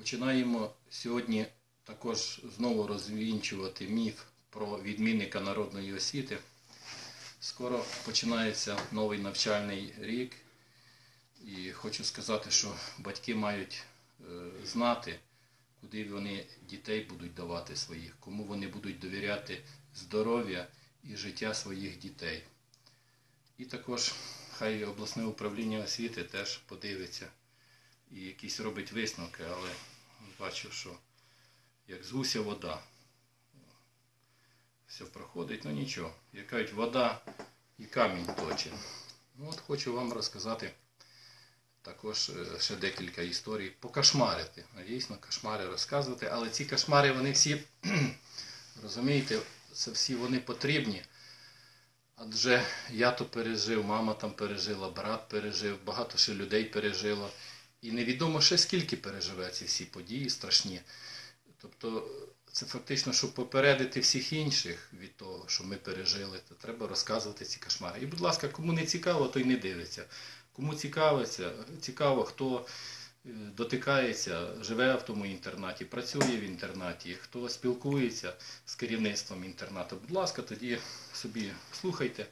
Починаємо сьогодні також знову розвінчувати міф про відмінника народної освіти. Скоро починається новий навчальний рік, і хочу сказати, що батьки мають е, знати, куди вони дітей будуть давати своїх, кому вони будуть довіряти здоров'я і життя своїх дітей. І також хай обласне управління освіти теж подивиться і якісь робить висновки, але бачу, що як з гуся вода. Все проходить, ну нічого. Як кажуть, вода і камінь точить. Ну от хочу вам розказати також е, ще декілька історій. Покашмарити. Ну, Дійсно, кошмари розказувати, але ці кошмари, вони всі, розумієте, це всі вони потрібні. Адже я то пережив, мама там пережила, брат пережив, багато ще людей пережило. І невідомо ще скільки переживе ці всі події страшні. Тобто це фактично, щоб попередити всіх інших від того, що ми пережили, то треба розказувати ці кошмари. І, будь ласка, кому не цікаво, той не дивиться. Кому цікавиться, цікаво, хто е, дотикається, живе в тому інтернаті, працює в інтернаті, хто спілкується з керівництвом інтернату, будь ласка, тоді собі слухайте.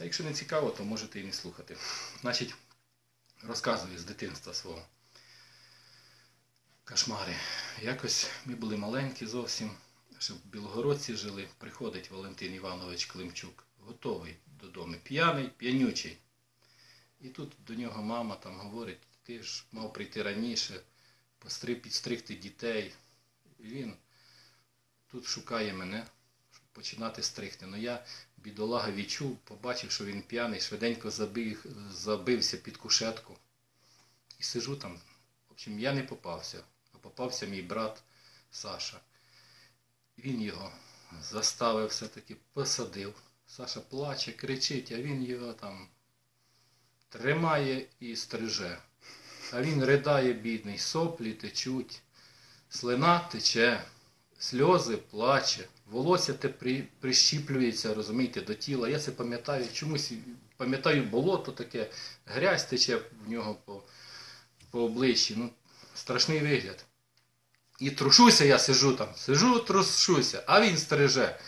А якщо не цікаво, то можете і не слухати. Значить, розказую з дитинства свого. Кошмари. Якось ми були маленькі зовсім, ще в Білогородці жили. Приходить Валентин Іванович Климчук, готовий додому, п'яний, п'янючий. І тут до нього мама там говорить, ти ж мав прийти раніше, підстригти дітей. І він тут шукає мене, щоб починати стригти. Ну я, бідолага, відчув, побачив, що він п'яний, швиденько забив, забився під кушетку. І сижу там. В общем, я не попався, а попався мій брат Саша. Він його заставив все-таки, посадив. Саша плаче, кричить, а він його там тримає і стриже. А він ридає, бідний, соплі течуть, слина тече, сльози плаче, волосся те при, прищіплюється, розумієте, до тіла. Я це пам'ятаю, чомусь пам'ятаю болото таке, грязь тече в нього по, по обличчі. Ну, страшний вигляд. І трушуся, я сижу там, сижу, трушуся, а він стриже.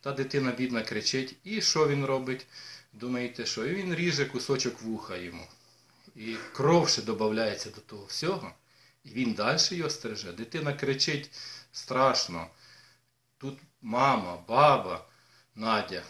Та дитина бідна кричить. І що він робить? Думаєте, що? І він ріже кусочок вуха йому. І кров ще додається до того всього. І він далі його стриже. Дитина кричить страшно. Тут мама, баба, Надя.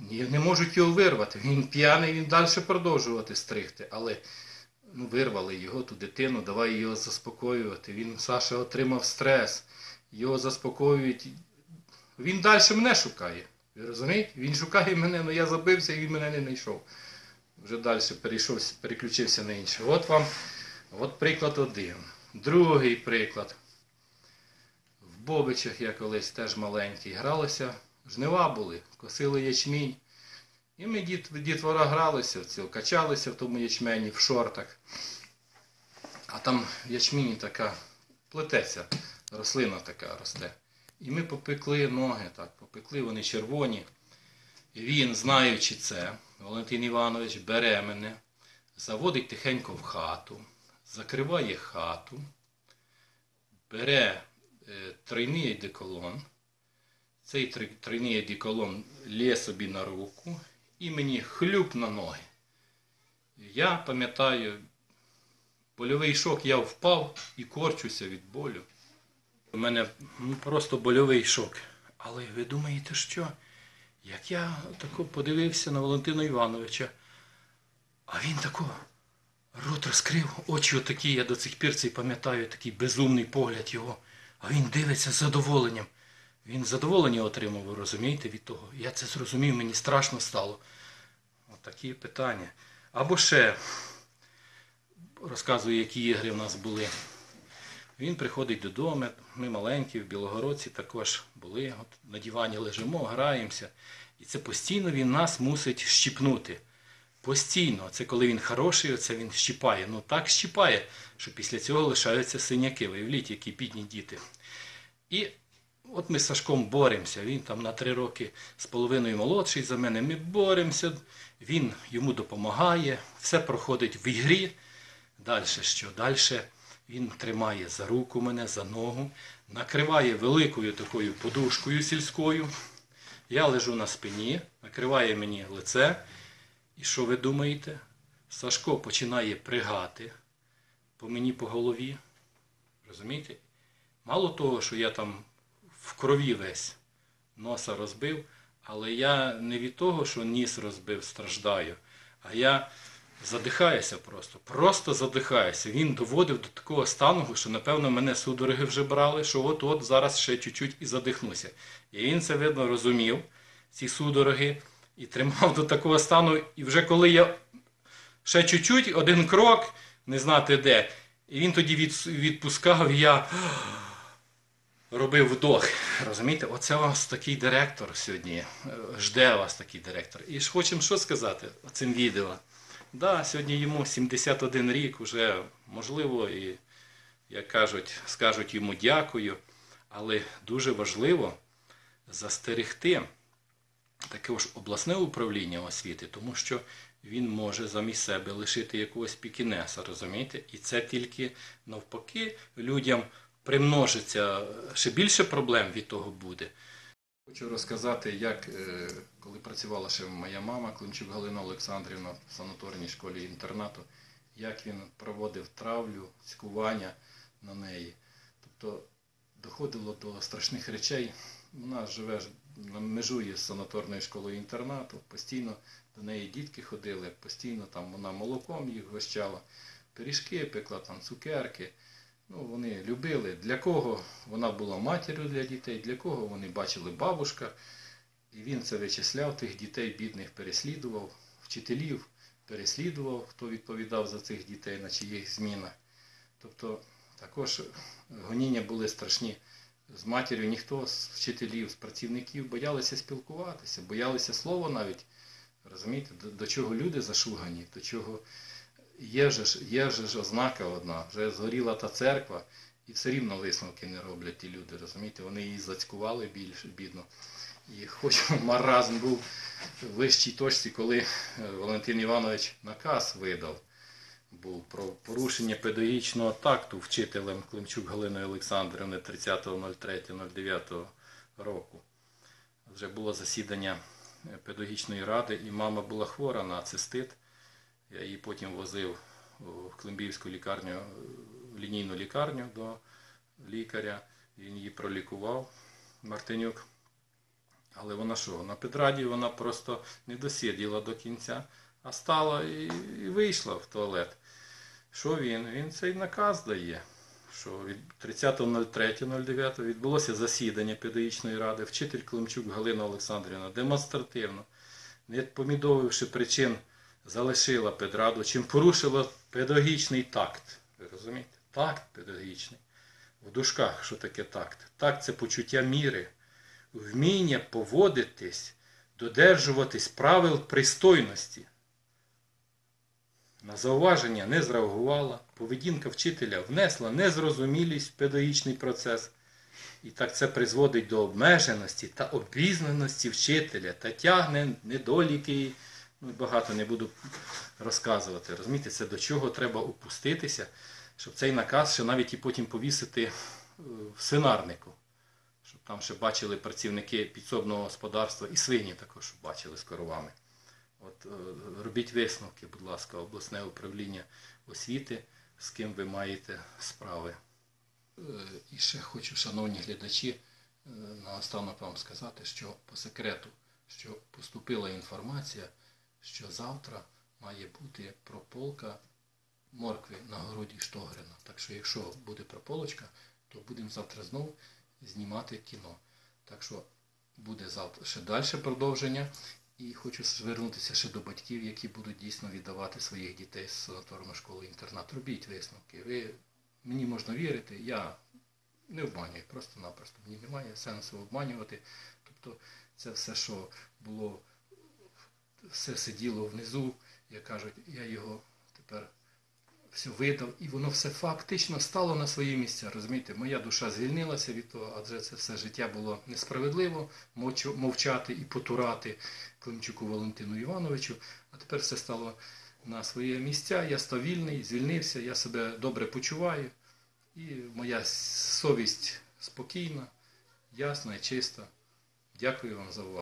Не можуть його вирвати. Він п'яний, він далі продовжувати стригти. Але ну, вирвали його, ту дитину, давай його заспокоювати. Він, Саша, отримав стрес. Його заспокоюють. Він далі мене шукає. Ви розумієте? Він шукає мене, але я забився і він мене не знайшов. Вже далі перейшов, переключився на інше. От вам от приклад один. Другий приклад. Бобичах я колись теж маленький гралися, жнива були, косили ячмінь. І ми діт, дітвора гралися в цьому, качалися в тому ячмені, в шортах. А там в ячміні така плететься, рослина така росте. І ми попекли ноги, так, попекли, вони червоні. І він, знаючи це, Валентин Іванович бере мене, заводить тихенько в хату, закриває хату, бере тройний деколон, цей тройний деколон лє собі на руку і мені хлюп на ноги. Я пам'ятаю, больовий шок, я впав і корчуся від болю. У мене ну, просто больовий шок. Але ви думаєте, що? Як я тако подивився на Валентина Івановича, а він тако рот розкрив, очі отакі, я до цих пір цей пам'ятаю, такий безумний погляд його. А він дивиться з задоволенням. Він задоволення отримав, ви розумієте, від того. Я це зрозумів, мені страшно стало. Отакі питання. Або ще розказую, які ігри в нас були. Він приходить додому, ми маленькі, в Білогородці також були, от на дивані лежимо, граємося. І це постійно він нас мусить щіпнути. Постійно. Це коли він хороший, це він щіпає. Ну так щіпає, що після цього лишаються синяки. Виявліть, які бідні діти. І от ми з Сашком боремося. Він там на три роки з половиною молодший за мене. Ми боремося, він йому допомагає, все проходить в ігрі. Далі що? Далі Він тримає за руку мене, за ногу, накриває великою такою подушкою сільською. Я лежу на спині, накриває мені лице. І що ви думаєте? Сашко починає пригати по мені по голові. Розумієте? Мало того, що я там в крові весь носа розбив, але я не від того, що ніс розбив, страждаю, а я задихаюся просто. Просто задихаюся. Він доводив до такого стану, що, напевно, мене судороги вже брали, що от-от зараз ще чуть-чуть і задихнуся. І він це видно розумів, ці судороги, і тримав до такого стану. І вже коли я ще чуть-чуть, один крок, не знати де. І він тоді відпускав, я робив вдох. Розумієте, оце у вас такий директор сьогодні. е, Жде вас такий директор. І ж хочемо що сказати цим відео. Да, сьогодні йому 71 рік, вже можливо, і, як кажуть, скажуть йому дякую. Але дуже важливо застерегти також обласне управління освіти, тому що він може замість себе лишити якогось пікінеса, розумієте? І це тільки навпаки людям примножиться ще більше проблем від того буде. Хочу розказати, як е, коли працювала ще моя мама Климчук Галина Олександрівна в санаторній школі інтернату, як він проводив травлю, цькування на неї. Тобто доходило до страшних речей. Вона живе ж- межує з санаторною школою інтернату, постійно до неї дітки ходили, постійно там вона молоком їх гощала, пиріжки пекла, там цукерки. Ну, вони любили, для кого вона була матір'ю для дітей, для кого вони бачили бабушка. І він це вичисляв, тих дітей бідних переслідував, вчителів переслідував, хто відповідав за цих дітей на чиїх змінах. Тобто також гоніння були страшні. З матір'ю ніхто з вчителів, з працівників боялися спілкуватися, боялися слова навіть. Розумієте, до, до чого люди зашугані, до чого є же, ж- є ж ознака одна, вже згоріла та церква, і все рівно висновки не роблять ті люди, розумієте, вони її зацькували більш бідно. І хоч маразм був в вищій точці, коли е, Валентин Іванович наказ видав, був про порушення педагогічного такту вчителем Климчук Галиною Олександрівни 30.03.09 року. Вже було засідання педагогічної ради, і мама була хвора на цистит. Я її потім возив в Климбівську лікарню, лінійну лікарню до лікаря. Він її пролікував, Мартинюк. Але вона що? На педраді вона просто не досиділа до кінця, а стала і, і вийшла в туалет. Що він? Він цей наказ дає, що від 30.03.09 відбулося засідання педагогічної ради. Вчитель Климчук Галина Олександрівна демонстративно, не помідовивши причин, залишила педраду, чим порушила педагогічний такт. Ви розумієте? Такт педагогічний. В дужках, що таке такт? Такт це почуття міри, вміння поводитись, додержуватись правил пристойності. На зауваження не зреагувала, поведінка вчителя внесла незрозумілість в педагогічний процес. І так це призводить до обмеженості та обізнаності вчителя та тягне недоліки. Ну, багато не буду розказувати. Розумієте, це до чого треба опуститися, щоб цей наказ ще навіть і потім повісити е, в свинарнику. Щоб там ще бачили працівники підсобного господарства і свині також бачили з коровами. От е, робіть висновки, будь ласка, обласне управління освіти, з ким ви маєте справи. Е, І ще хочу, шановні глядачі, е, наостанок вам сказати, що по секрету, що поступила інформація, що завтра має бути прополка моркви на городі Штогрина. Так що, якщо буде прополочка, то будемо завтра знову знімати кіно. Так що буде завтра ще далі продовження. І хочу звернутися ще до батьків, які будуть дійсно віддавати своїх дітей з санаторної школи інтернат. Робіть висновки. Ви мені можна вірити, я не обманюю, просто-напросто. Мені немає сенсу обманювати. Тобто це все, що було, все сиділо внизу, як кажуть, я його тепер видав, і воно все фактично стало на свої місця. Розумієте, моя душа звільнилася від того, адже це все життя було несправедливо мовчати і потурати Климчуку Валентину Івановичу, а тепер все стало на свої місця. Я став вільний, звільнився, я себе добре почуваю. І моя совість спокійна, ясна і чиста. Дякую вам за увагу.